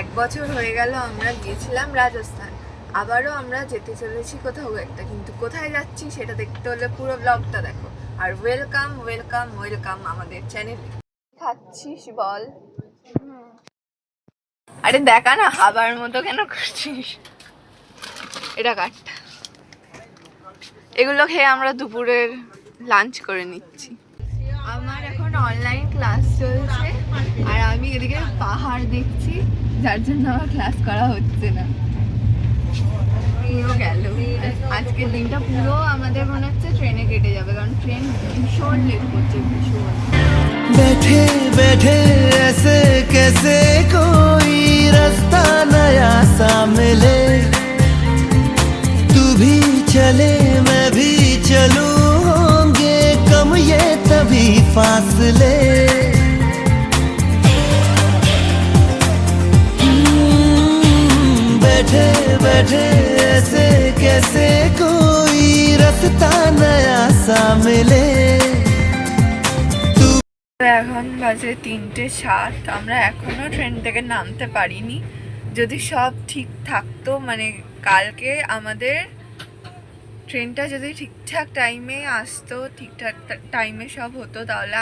এক বছর হয়ে গেল আমরা গিয়েছিলাম রাজস্থান। আবারও আমরা যেতে চলেছি কোথাও একটা, কিন্তু কোথায় যাচ্ছি সেটা দেখতে হলে পুরো ব্লগটা দেখো। আর ওয়েলকাম ওয়েলকাম ওয়েলকাম আমাদের চ্যানেলে খাচ্ছিস বল? আরে দেখা না, হাবার মতো কেন করছিস? এটা কাট। এগুলো খেয়ে আমরা দুপুরের লাঞ্চ করে নিচ্ছি। আমার এখন অনলাইন ক্লাস চলছে। আমি এদিকে পাহাড় দেখছি যার জন্য আমার ক্লাস করা হচ্ছে না পুরো গেল আজকের দিনটা পুরো আমাদের মনে হচ্ছে ট্রেনে কেটে যাবে কারণ ট্রেন ভীষণ লেট করছে ভীষণ बैठे बैठे ऐसे कैसे कोई रास्ता नया सा मिले तू भी चले मैं भी चलूं होंगे कम ये तभी फासले बैठे बैठे ऐसे कैसे कोई रास्ता नया सा मिले এখন বাজে তিনটে সাত আমরা এখনো ট্রেন থেকে নামতে পারিনি যদি সব ঠিক থাকতো মানে কালকে আমাদের ট্রেনটা যদি ঠিকঠাক টাইমে আসতো ঠিকঠাক টাইমে সব হতো তাহলে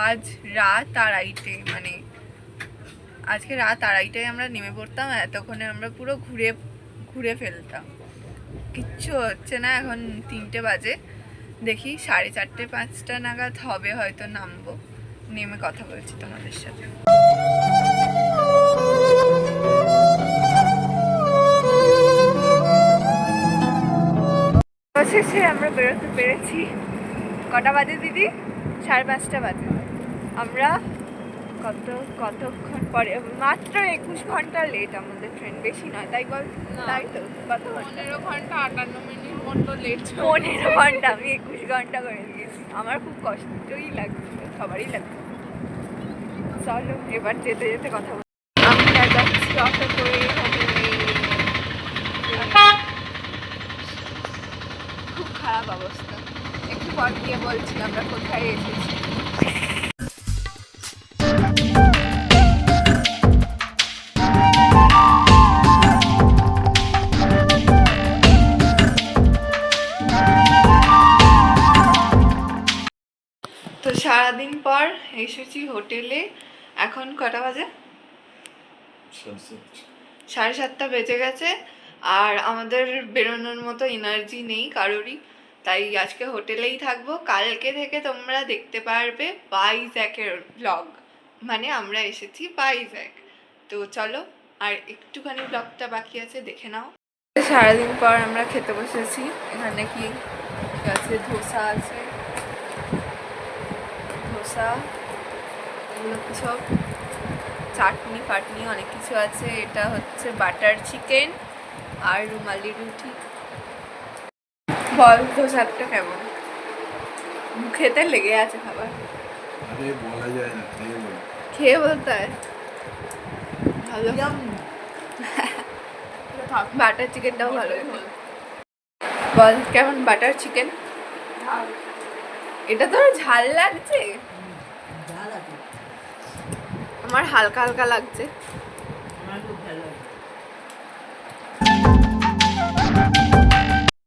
আজ রাত আড়াইটে মানে আজকে রাত আড়াইটায় আমরা নেমে পড়তাম আর এতক্ষণে আমরা পুরো ঘুরে ঘুরে ফেলতাম। কিচ্ছু হচ্ছে না, এখন তিনটে বাজে। দেখি সাড়ে চারটে পাঁচটা নাগাদ হবে, হয়তো নামবো। নেমে কথা বলছি তোমাদের সাথে। অবশেষে আমরা বেরোতে পেরেছি। কটা বাজে দিদি? সাড়ে পাঁচটা বাজে। আমরা কত কতক্ষণ পরে? মাত্র একুশ ঘণ্টা লেট আমাদের ট্রেন বেশি নয়। তাই বল? তাই তো? কত পনেরো ঘণ্টা আটান্ন মিনিট মতো লেট পনেরো ঘণ্টা আমি একুশ ঘণ্টা করে দিয়েছি আমার খুব কষ্টই লাগছে সবারই লাগছে। চলো এবার যেতে যেতে কথা বলি। আমরা যাচ্ছি অটো করে খুব খারাপ অবস্থা। একটু পর গিয়ে বলছি আমরা কোথায় এসেছি? সারাদিন পর এসেছি হোটেলে। এখন কটা বাজে? সাড়ে সাতটা। বেজে গেছে। আর আমাদের বেরোনোর মতো এনার্জি নেই কারোরই। তাই আজকে হোটেলেই থাকব। কালকে থেকে তোমরা দেখতে পারবে বাইজ্যাকের ব্লগ মানে আমরা এসেছি বাইজ্যাক। তো চলো আর একটুখানি ব্লগটা বাকি আছে দেখে নাও। সারাদিন পর আমরা খেতে বসেছি। এখানে কি আছে? ধোসা আছে। ধোসা এগুলো কি সব? চাটনি ফাটনি অনেক কিছু আছে। এটা হচ্ছে বাটার চিকেন আর রুমালি রুটি। বল ধোসাটা কেমন? খেতে লেগে আছে খাবার। আরে বলা যায় না খেয়ে বল। খেয়ে বলতে হয়। ভালো। বাটার চিকেনটাও ভালো। বল কেমন বাটার চিকেন? এটা তোর ঝাল লাগছে। আমার হালকা হালকা লাগছে। আমার খুব ভালো লাগছে।